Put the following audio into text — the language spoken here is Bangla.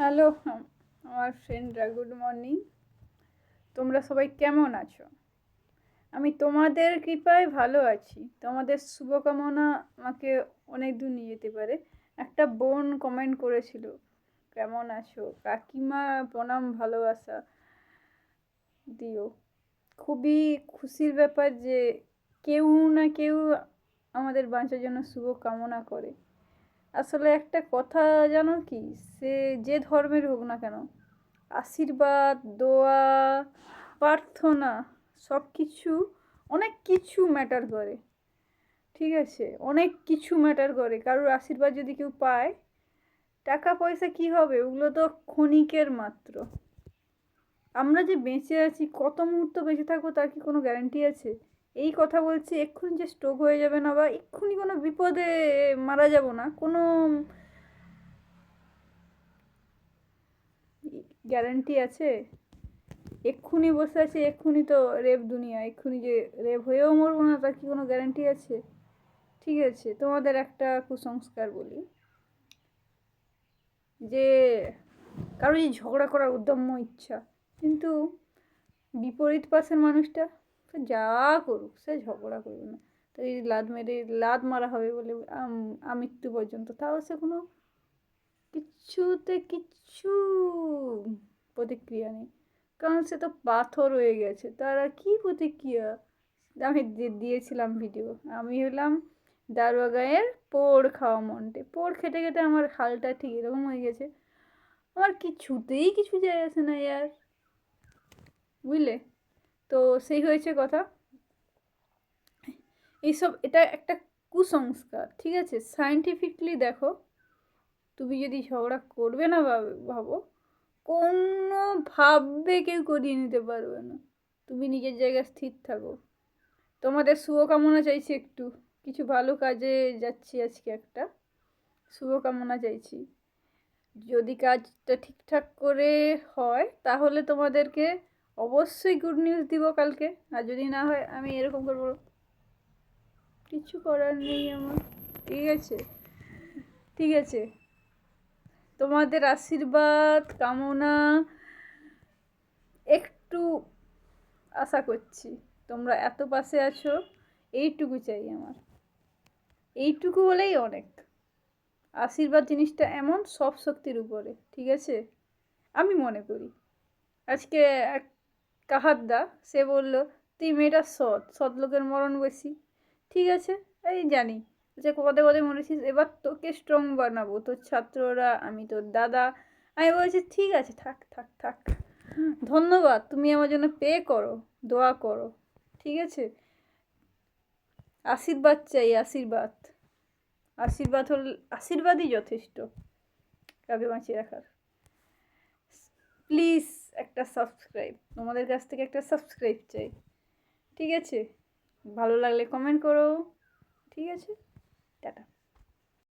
হ্যালো আমার ফ্রেন্ডরা গুড মর্নিং তোমরা সবাই কেমন আছো? আমি তোমাদের কৃপায় ভালো আছি। তোমাদের শুভকামনা আমাকে অনেক দূর নিয়ে যেতে পারে। একটা বোন কমেন্ট করেছিল, কেমন আছো? কাকিমা, প্রণাম, ভালোবাসা দিও। খুবই খুশির ব্যাপার যে কেউ না কেউ আমাদের বাঁচার জন্য শুভ কামনা করে। আসলে একটা কথা জানো কি? সে যে ধর্মের হোক না কেন, আশীর্বাদ, দোয়া, প্রার্থনা সব কিছু অনেক কিছু ম্যাটার করে। ঠিক আছে? অনেক কিছু ম্যাটার করে। কারোর আশীর্বাদ যদি কেউ পায়, টাকা পয়সা কি হবে? ওগুলো তো ক্ষণিকের মাত্র। আমরা যে বেঁচে আছি, কত মুহূর্ত বেঁচে থাকব তার কি কোনো গ্যারান্টি আছে? এই কথা বলছি, এক্ষুনি যে স্ট্রোক হয়ে যাবে না বা এক্ষুনি কোনো বিপদে মারা যাব না, কোনো গ্যারান্টি আছে? এক্ষুনি বসে আছে, এক্ষুনি তো রেপ দুনিয়া, এক্ষুনি যে রেপ হয়েও মরবো না, তার কি কোনো গ্যারান্টি আছে? ঠিক আছে, তোমাদের একটা কুসংস্কার বলি। যে কারও যে ঝগড়া করার উদ্যম্য ইচ্ছা, কিন্তু বিপরীত পাশের মানুষটা সে যা করুক, সে ঝগড়া করবে না। তো এই লাদ মেরে, লাদ মারা হবে বলে আমৃত্যু পর্যন্ত, তাও সে কোনো কিচ্ছুতে কিচ্ছু প্রতিক্রিয়া নেই। কারণ সে তো পাথর হয়ে গেছে, তার আর কী প্রতিক্রিয়া? আমি দিয়েছিলাম ভিডিও আমি হলাম দারোয়া গায়ের পোড় খাওয়া মনটে। পোড় খেতে খেতে আমার হালটা ঠিক এরকম হয়ে গেছে। আমার কিছুতেই কিছু যায় আসে না, ইয়ার। বুঝলে? তো সেই হয়েছে কথা। এইসব, এটা একটা কুসংস্কার, ঠিক আছে? সায়েন্টিফিকলি দেখো, তুমি যদি ঝগড়া করবে না ভাবো কোনো কোনোভাবে কেউ করিয়ে নিতে পারবে না। তুমি নিজের জায়গায় স্থির থাকো। তোমাদের শুভকামনা চাইছি একটু। কিছু ভালো কাজে যাচ্ছি আজকে একটা। শুভকামনা চাইছি। যদি কাজটা ঠিকঠাক করে হয়, তাহলে তোমাদেরকে অবশ্যই গুড নিউজ দিব কালকে। আর যদি না হয়, আমি এরকম করব। কিছু করার নেই আমার। ঠিক আছে? ঠিক আছে। তোমাদের আশীর্বাদ, কামনা একটু আশা করছি। তোমরা এত পাশে আছো, এইটুকু চাই আমার। এইটুকু হলেই অনেক। আশীর্বাদ জিনিসটা এমন সব শক্তির উপরে, ঠিক আছে? আমি মনে করি। আজকে এক কাহাদ্দা? সে বলল, তুই মেয়েটা সৎ সৎ লোকের মরণ বেশি। ঠিক আছে, এই জানি। যে পদে পদে মরেছিস, এবার তোকে স্ট্রং বানাবো। তোর ছাত্ররা, আমি তোর দাদা। আমি বলছি, ঠিক আছে, থাক থাক থাক। ধন্যবাদ, তুমি আমার জন্য পে করো, দোয়া করো। ঠিক আছে? আশীর্বাদ চাই, আশীর্বাদ। আশীর্বাদ হল, আশীর্বাদই যথেষ্ট। কাউকে বাঁচিয়ে রাখার প্লিজ একটা সাবস্ক্রাইব তোমাদের কাছ থেকে একটা সাবস্ক্রাইব চাই। ঠিক আছে? ভালো লাগলে কমেন্ট করো। ঠিক আছে? টাটা।